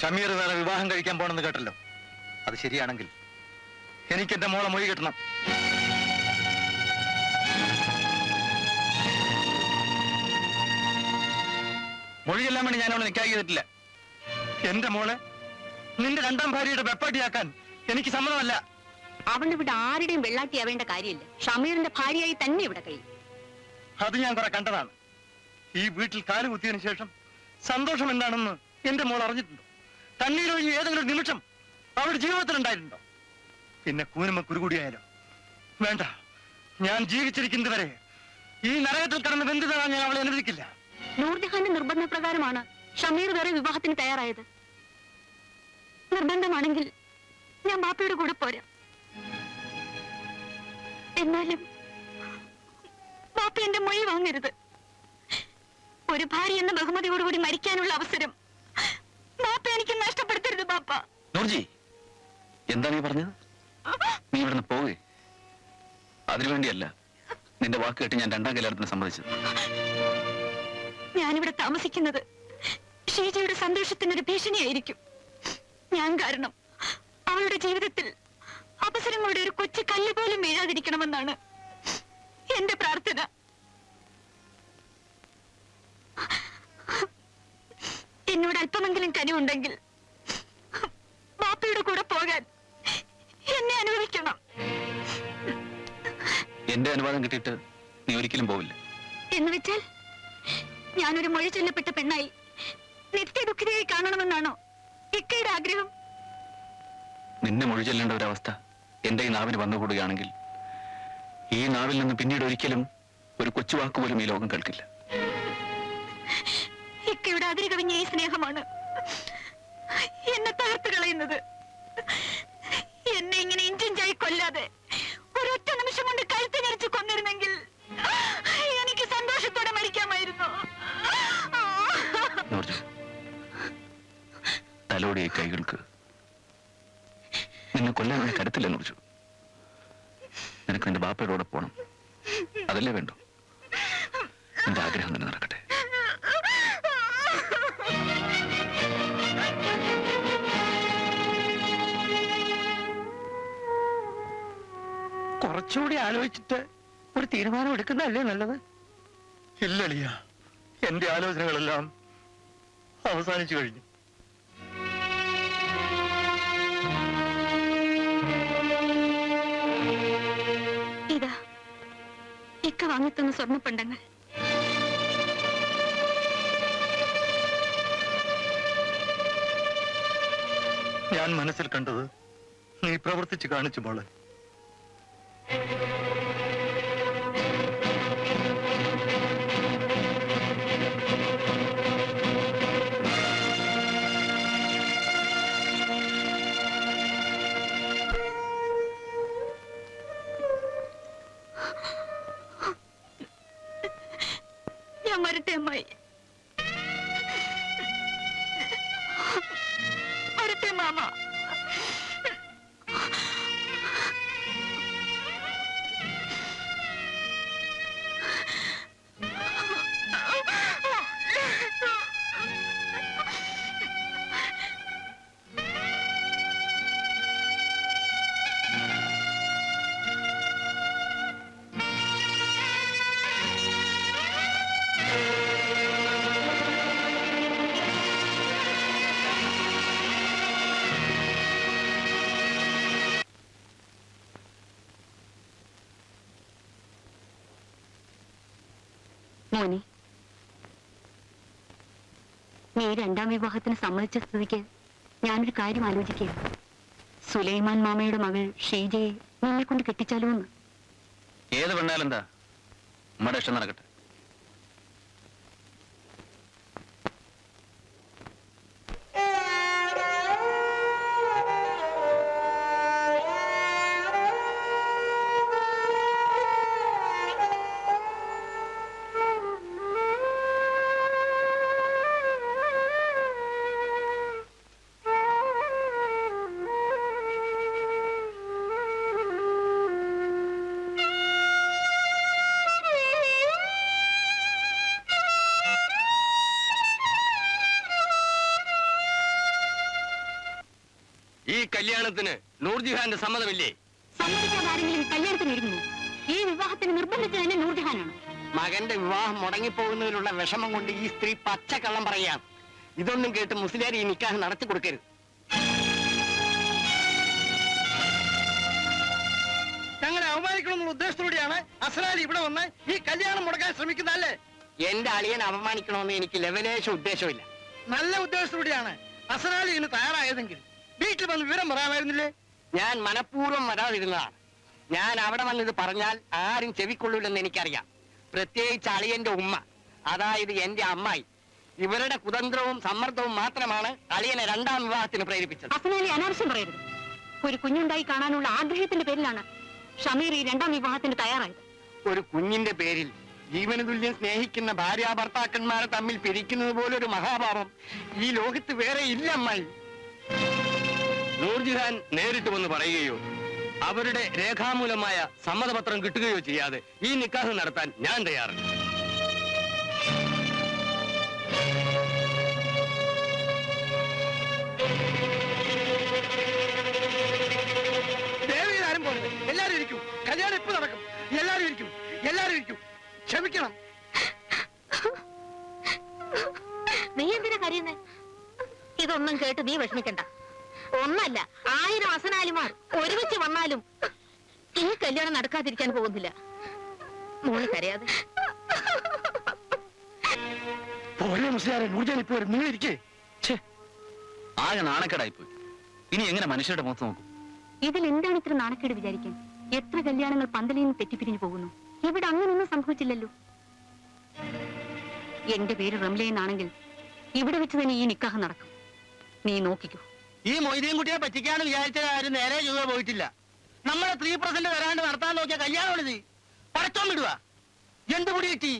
ഷമീർ വേറെ വിവാഹം കഴിക്കാൻ പോണെന്ന് കേട്ടല്ലോ. അത് ശരിയാണെങ്കിൽ എനിക്ക് എന്റെ മോളെ മൊഴി കിട്ടണം. മൊഴിയെല്ലാം വേണ്ടി ഞാൻ അവളെ നിക്കായി ചെയ്തിട്ടില്ല. എന്റെ മോളെ നിന്റെ രണ്ടാം ഭാര്യയുടെ വെപ്പാട്ടിയാക്കാൻ എനിക്ക് സമ്മതമല്ല. അവന്റെ ഇവിടെ ആരുടെയും വെള്ളാട്ടിയാവേണ്ട കാര്യമില്ല. ഷമീറിന്റെ ഭാര്യയായി തന്നെ ഇവിടെ കഴിയും. അത് ഞാൻ കുറെ കണ്ടതാണ്. ഈ വീട്ടിൽ കാൽ കുത്തിയതിനു ശേഷം സന്തോഷം എന്താണെന്ന് എന്റെ മോൾ അറിഞ്ഞിട്ടുണ്ടോ? കണ്ണീരൊഴിഞ്ഞ് ഏതെങ്കിലും നിമിഷം അവളുടെ ജീവിതത്തിൽ ഉണ്ടായിട്ടുണ്ടോ പിന്നെ കൂനമ്മ കുരുകൂടിയായാലോ? വേണ്ട. ഞാൻ ജീവിച്ചിരിക്കുന്നത് വരെ ഈ നരകത്തിൽ കടന്ന് ബന്ധിതരാൻ ഞാൻ അവളെ അനുവദിക്കില്ല. നൂർജഹാന്റെ നിർബന്ധപ്രകാരമാണ് ഷമീർ വരെ വിവാഹത്തിന് തയ്യാറായത്. നിർബന്ധമാണെങ്കിൽ ഞാൻ ബാപ്പയുടെ കൂടെ പോരാം. എന്നാലും ബാപ്പ എന്റെ മൊഴി വാങ്ങരുത്. ഒരു ഭാര്യ എന്ന ബഹുമതിയോടുകൂടി മരിക്കാനുള്ള അവസരം ബാപ്പ നൂർജി എന്താ നീ പറഞ്ഞത്? നീ ഇവിടുന്ന് പോവേ. അതിനുവേണ്ടിയല്ല നിന്റെ വാക്ക് കേട്ട് ഞാൻ രണ്ടാം കല്യാണത്തിന് സമ്മതിച്ചത്. ഞാനിവിടെ താമസിക്കുന്നത് ഷീജയുടെ സന്തോഷത്തിനൊരു ഭീഷണിയായിരിക്കും. ഞാൻ കാരണം അവളുടെ ജീവിതത്തിൽ അവസരങ്ങളുടെ ഒരു കൊച്ചു കല്ല് പോലും വീഴാതിരിക്കണമെന്നാണ് എന്റെ പ്രാർത്ഥന. എന്നോട് അല്പമെങ്കിലും കനിവുണ്ടെങ്കിൽ പോകാൻ. എന്നെ അനുവദിക്കണം എന്റെ അനുവാദം കിട്ടിയിട്ട് നീ ഒരിക്കലും പോവില്ല. എന്ന് വെച്ചാൽ ഞാനൊരു മൊഴി ചൊല്ലപ്പെട്ട പെണ്ണായി നിത്യ ദുഃഖിതയായി കാണണമെന്നാണോ ഇക്കയുടെ ആഗ്രഹം? നിന്നെ മൊഴി ചൊല്ലേണ്ട ഒരവസ്ഥ എന്റെ ഈ നാവിന് വന്നുകൂടുകയാണെങ്കിൽ ഈ നാവിൽ നിന്ന് പിന്നീട് ഒരിക്കലും ഒരു കൊച്ചു വാക്ക് പോലും ഈ ലോകം കേൾക്കില്ല. ഇക്കയുടെ അതിര് കവിഞ്ഞ ഈ സ്നേഹമാണ് എന്നെ തകർത്ത് കളയുന്നത്. എന്നെ ഇങ്ങനെ ഇഞ്ചിഞ്ചായി കൊല്ലാതെ ഒരൊറ്റ നിമിഷം കൊണ്ട് കഴുത്ത് ഞെരിച്ച് കൊന്നിരുന്നെങ്കിൽ എനിക്ക് സന്തോഷത്തോടെ മരിക്കാമായിരുന്നു. തലോടിയ കൈകൾക്ക് നിന്നെ കൊല്ലാൻ ഞാൻ കരുത്തില്ല നുറിച്ചു നിനക്ക് നിന്റെ ബാപ്പയുടെ കൂടെ പോണം. അതല്ലേ വേണ്ടു? നിന്റെ ആഗ്രഹം തന്നെ നടക്കട്ടെ. കുറച്ചുകൂടി ആലോചിച്ചിട്ട് ഒരു തീരുമാനം എടുക്കുന്നതല്ലേ നല്ലത്? ഇല്ലളിയ എന്റെ ആലോചനകളെല്ലാം അവസാനിച്ചു കഴിഞ്ഞു. ഇതാ. ഇക്ക വാങ്ങിത്തുന്ന സ്വർണപ്പണ്ടങ്ങൾ. ഞാൻ മനസ്സിൽ കണ്ടത് നീ പ്രവർത്തിച്ച് കാണിച്ചു മോളെ ഞാൻ മോനെ നീ രണ്ടാം വിവാഹത്തിന് സമ്മതിച്ച സ്ഥിതിക്ക് ഞാനൊരു കാര്യം ആലോചിക്കുക സുലൈമാൻ മാമയുടെ മകൾ ഷീജയെ നിന്നെ കൊണ്ട് കെട്ടിച്ചാലോന്ന് ഏത് പെണ്ണാലെന്താ ഇഷ്ടം നടക്കട്ടെ. കല്യാണത്തിന് നൂർജിഹാന്റെ സമ്മതമില്ലേ? സമ്മതിക്കാതെ ആരെങ്കിലും കല്യാണത്തിന് ഒരുങ്ങുന്നു ഈ വിവാഹത്തിന് നിർബന്ധിച്ചത് തന്നെ നൂർജഹാനാണ്. മകന്റെ വിവാഹം മുടങ്ങിപ്പോകുന്നതിലുള്ള വിഷമം കൊണ്ട് ഈ സ്ത്രീ പച്ചക്കള്ളം പറയാം ഇതൊന്നും കേട്ട് മുസ്ലിയാർ ഈ നിക്കാഹ് നടത്തി കൊടുക്കരുത്. ഞങ്ങളെ അവമാനിക്കണമെന്നുള്ള ഉദ്ദേശത്തോടെയാണ് അസലാലി ഇവിടെ വന്ന് ഈ കല്യാണം മുടക്കാൻ ശ്രമിക്കുന്നതല്ലേ? എന്റെ അളിയനെ അപമാനിക്കണമെന്ന് എനിക്ക് ലവലേശ ഉദ്ദേശമില്ല. നല്ല ഉദ്ദേശത്തോടെയാണ് അസലാലി ഇതിന് തയ്യാറായതെങ്കിൽ വീട്ടിൽ വന്ന് വിവരം പറയാമായിരുന്നില്ലേ? ഞാൻ മനഃപൂർവം വരാതിരുന്നതാണ്. ഞാൻ അവിടെ വന്നത് പറഞ്ഞാൽ ആരും ചെവിക്കൊള്ളൂലെന്ന് എനിക്കറിയാം. പ്രത്യേകിച്ച് അളിയന്റെ ഉമ്മ അതായത് എന്റെ അമ്മായി. ഇവരുടെ കുതന്ത്രവും സമ്മർദ്ദവും മാത്രമാണ് അളിയനെ രണ്ടാം വിവാഹത്തിന് പ്രേരിപ്പിച്ചത്. അസനാലി അനാവശ്യം പറയരുത്. ഒരു കുഞ്ഞുണ്ടായി കാണാനുള്ള ആഗ്രഹത്തിന്റെ പേരിലാണ് ഷമീർ ഈ രണ്ടാം വിവാഹത്തിന് തയ്യാറായത്. ഒരു കുഞ്ഞിന്റെ പേരിൽ ജീവന തുല്യം സ്നേഹിക്കുന്ന ഭാര്യ ഭർത്താക്കന്മാരെ തമ്മിൽ പിരിക്കുന്നത് പോലെ ഒരു മഹാഭാവം ഈ ലോകത്ത് വേറെ ഇല്ല അമ്മായി. നൂർജിഹാൻ നേരിട്ട് വന്ന് പറയുകയോ അവരുടെ രേഖാമൂലമായ സമ്മതപത്രം കിട്ടുകയോ ചെയ്യാതെ ഈ നിക്കാഹ് നടത്താൻ ഞാൻ തയ്യാറുണ്ട് പോകരുത്. എല്ലാരും ഇരിക്കും. കല്യാണം ഇപ്പൊ നടക്കും. എല്ലാരും ഇരിക്കും. എല്ലാരും ഇരിക്കും. ക്ഷമിക്കണം. നീ എന്തിനാ കരയുന്നേ? ഇതൊന്നും കേട്ട് നീ വിഷമിക്കണ്ട. ഒന്നല്ല ആയിരം അസനാലിമാർ ഒരുമിച്ച് വന്നാലും ഈ കല്യാണം നടക്കാതിരിക്കാൻ പോകുന്നില്ല. മോൾ കരയാതെ. മുസ്ലിയാരെ നിങ്ങൾ ഇരിക്കേ. ആകെ നാണക്കേടായിപ്പോയി. ഇനി എങ്ങനെ മനുഷ്യരുടെ മുഖത്ത് നോക്കും? ഇതിൽ എന്താണ് ഇത്ര നാണക്കേട് വിചാരിക്കാൻ? എത്ര കല്യാണങ്ങൾ പന്തലിൽ നിന്ന് തെറ്റിപ്പിരിഞ്ഞു പോകുന്നു? ഇവിടെ അങ്ങനൊന്നും സംഭവിച്ചില്ലല്ലോ. എന്റെ പേര് റംലയെന്നാണെങ്കിൽ ഇവിടെ വെച്ച് തന്നെ ഈ നിക്കാഹ് നടക്കും. നീ നോക്കിക്കോ. ഈ മൊയ്തീൻ കുട്ടിയെ പറ്റിക്കാന്ന് വിചാരിച്ചത് ആരും നേരെ ചുവ പോയിട്ടില്ല. നമ്മളെ ത്രീ പെർസെന്റ് വരാണ്ട് നടത്താൻ നോക്കിയ കല്യാണമാണിത് പടച്ചോൻ വിടുക എന്ത് മുടി കിട്ടി?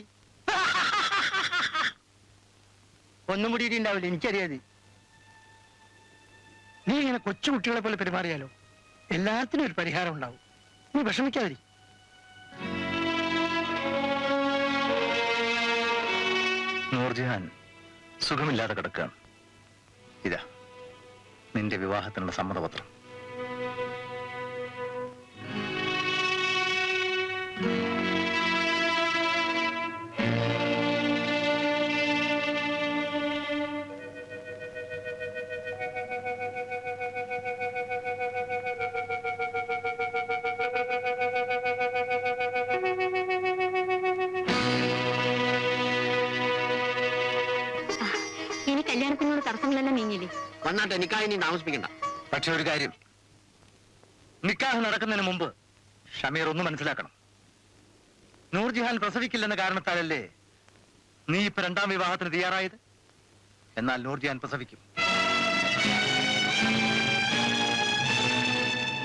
ഒന്നും മുടി ഉണ്ടാവില്ല എനിക്കറിയാത്. നീ ഇങ്ങനെ കൊച്ചു കുട്ടികളെ പോലെ പെരുമാറിയാലോ? എല്ലാത്തിനും ഒരു പരിഹാരം ഉണ്ടാവും. നീ വിഷമിക്കാതിരി നൂർജഹാൻ സുഖമില്ലാതെ കിടക്കുകയാണ് ഇതാ. നിന്റെ വിവാഹത്തിനുള്ള സമ്മതപത്രം. നീങ്ങില്ലേ നിക്കാഹ് ഇനി താമസിപ്പിക്കണ്ട. പക്ഷെ ഒരു കാര്യം. നിക്കാഹ് നടക്കുന്നതിന് മുമ്പ് ഷമീർ ഒന്ന് മനസ്സിലാക്കണം. നൂർജിഹാൻ പ്രസവിക്കില്ലെന്ന കാരണത്താലല്ലേ നീ ഇപ്പൊ രണ്ടാം വിവാഹത്തിന് തയ്യാറായത്? എന്നാൽ നൂർജിഹാൻ പ്രസവിക്കും.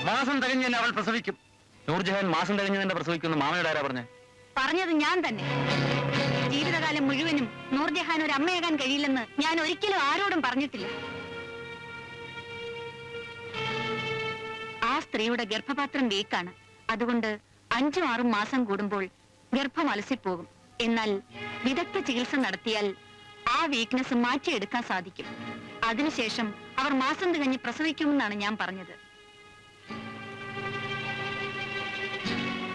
മാസം തികഞ്ഞ് അവൾ പ്രസവിക്കും. നൂർജഹാൻ മാസം തികഞ്ഞ് തന്നെ പ്രസവിക്കുന്ന മാമയുടെ ആരാ പറഞ്ഞേ? പറഞ്ഞത് ഞാൻ തന്നെ. ജീവിതകാലം മുഴുവനും നൂർജഹാൻ ഒരു അമ്മയാകാൻ കഴിയില്ലെന്ന് ഞാൻ ഒരിക്കലും ആരോടും പറഞ്ഞിട്ടില്ല. സ്ത്രീയുടെ ഗർഭപാത്രം വീക്കാണ്. അതുകൊണ്ട് അഞ്ചും ആറും മാസം കൂടുമ്പോൾ ഗർഭം അലസിപ്പോകും. എന്നാൽ വിദഗ്ധ ചികിത്സ നടത്തിയാൽ ആ വീക്ക്നെസ് മാറ്റിയെടുക്കാൻ സാധിക്കും. അതിനുശേഷം അവർ മാസം തികഞ്ഞ് പ്രസവിക്കുമെന്നാണ് ഞാൻ പറഞ്ഞത്.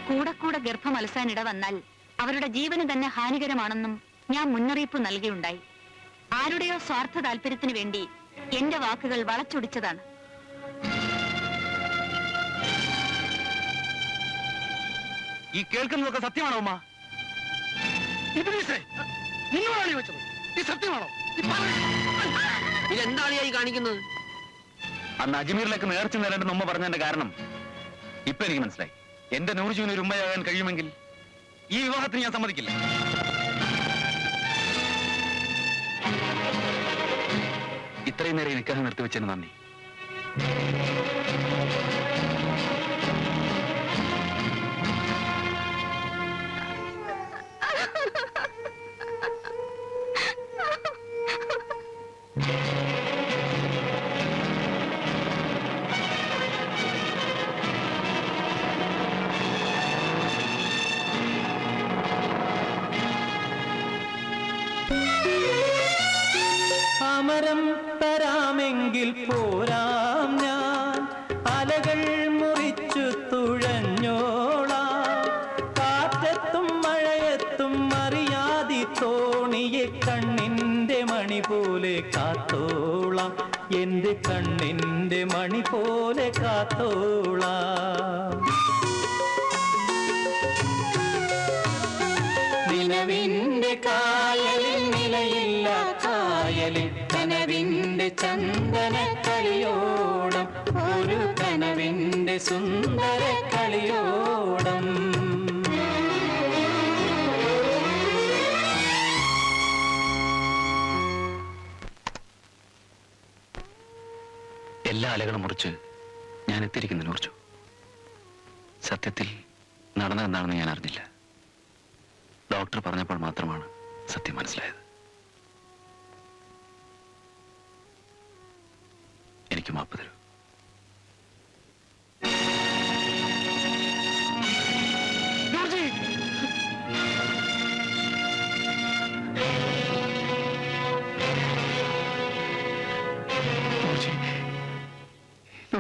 കൂടെ കൂടെ ഗർഭം അലസാൻ ഇട വന്നാൽ അവരുടെ ജീവന് തന്നെ ഹാനികരമാണെന്നും ഞാൻ മുന്നറിയിപ്പ് നൽകിയുണ്ടായി. ആരുടെയോ സ്വാർത്ഥ താല്പര്യത്തിന് വേണ്ടി എന്റെ വാക്കുകൾ വളച്ചൊടിച്ചതാണ്. ഈ കേൾക്കുന്നതൊക്കെ സത്യമാണോ ഉമ്മ? നിങ്ങളാണ് നിന്നോടാണ് ചോദിച്ചത് ഈ സത്യമാണോ. ഇതെന്താണ് ഈ കാണിക്കുന്നത്? അന്ന് അജ്മീറിലേക്ക് നേർച്ച നേരേണ്ടെന്ന് ഉമ്മ പറഞ്ഞതിന്റെ കാരണം ഇപ്പൊ എനിക്ക് മനസ്സിലായി. എന്റെ നൂർജുവിന് ഒരു ഉമ്മയാകാൻ കഴിയുമെങ്കിൽ ഈ വിവാഹത്തിന് ഞാൻ സമ്മതിക്കില്ല. ഇത്രയും നേരം നിക്കാഹ് നിർത്തിവെച്ചതിന് നന്ദി. അമരം തരാമെങ്കിൽ പോരാം ഞാൻ. അലകൾ മുറിച്ചു തുഴഞ്ഞോളാം. കാറ്റത്തും മഴയത്തും അറിയാതി തോണിയെ കണ്ണു മണി പോലെ കാത്തോള. എന്റെ കണ്ണിന്റെ മണി പോലെ കാത്തോളാം. അലകളും മുറിച്ച് ഞാൻ എത്തിയിരിക്കുന്നതിനെ കുറിച്ചു സത്യത്തിൽ നടന്നതെന്താണെന്ന് ഞാൻ അറിഞ്ഞില്ല. ഡോക്ടർ പറഞ്ഞപ്പോൾ മാത്രമാണ് സത്യം മനസ്സിലായത്. എനിക്ക് മാപ്പ് തരൂ.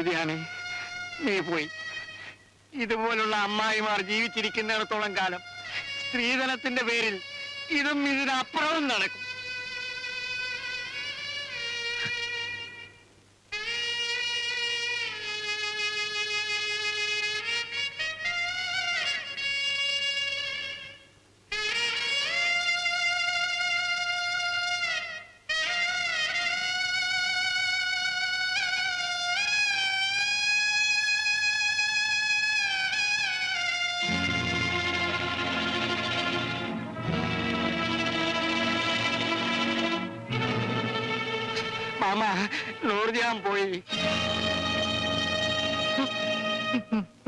നൂറുദിയാനെ നീ പോയി. ഇതുപോലുള്ള അമ്മായിമാർ ജീവിച്ചിരിക്കുന്നിടത്തോളം കാലം സ്ത്രീധനത്തിന്റെ പേരിൽ ഇതും ഇതിനപ്പുറവും നടക്കും. നൂറുദിയാൻ പോയി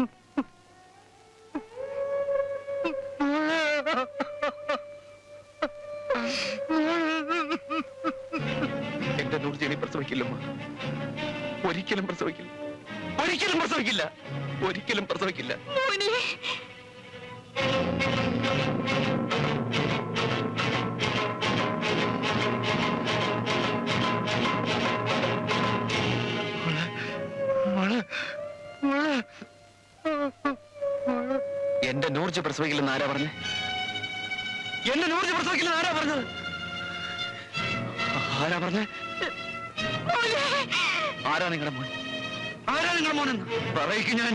നൂർജി പ്രസവിക്കില്ലെന്ന് ആരാ പറഞ്ഞു? എന്നെ നൂർജി പ്രസവിക്കില്ലെന്ന് ആരാ പറഞ്ഞത്? ആരാ പറഞ്ഞേ? ആരാ നിങ്ങളുടെ മോൻ? ആരാ നിങ്ങളുടെ മോനെന്ന്? പറയിക്കും ഞാൻ.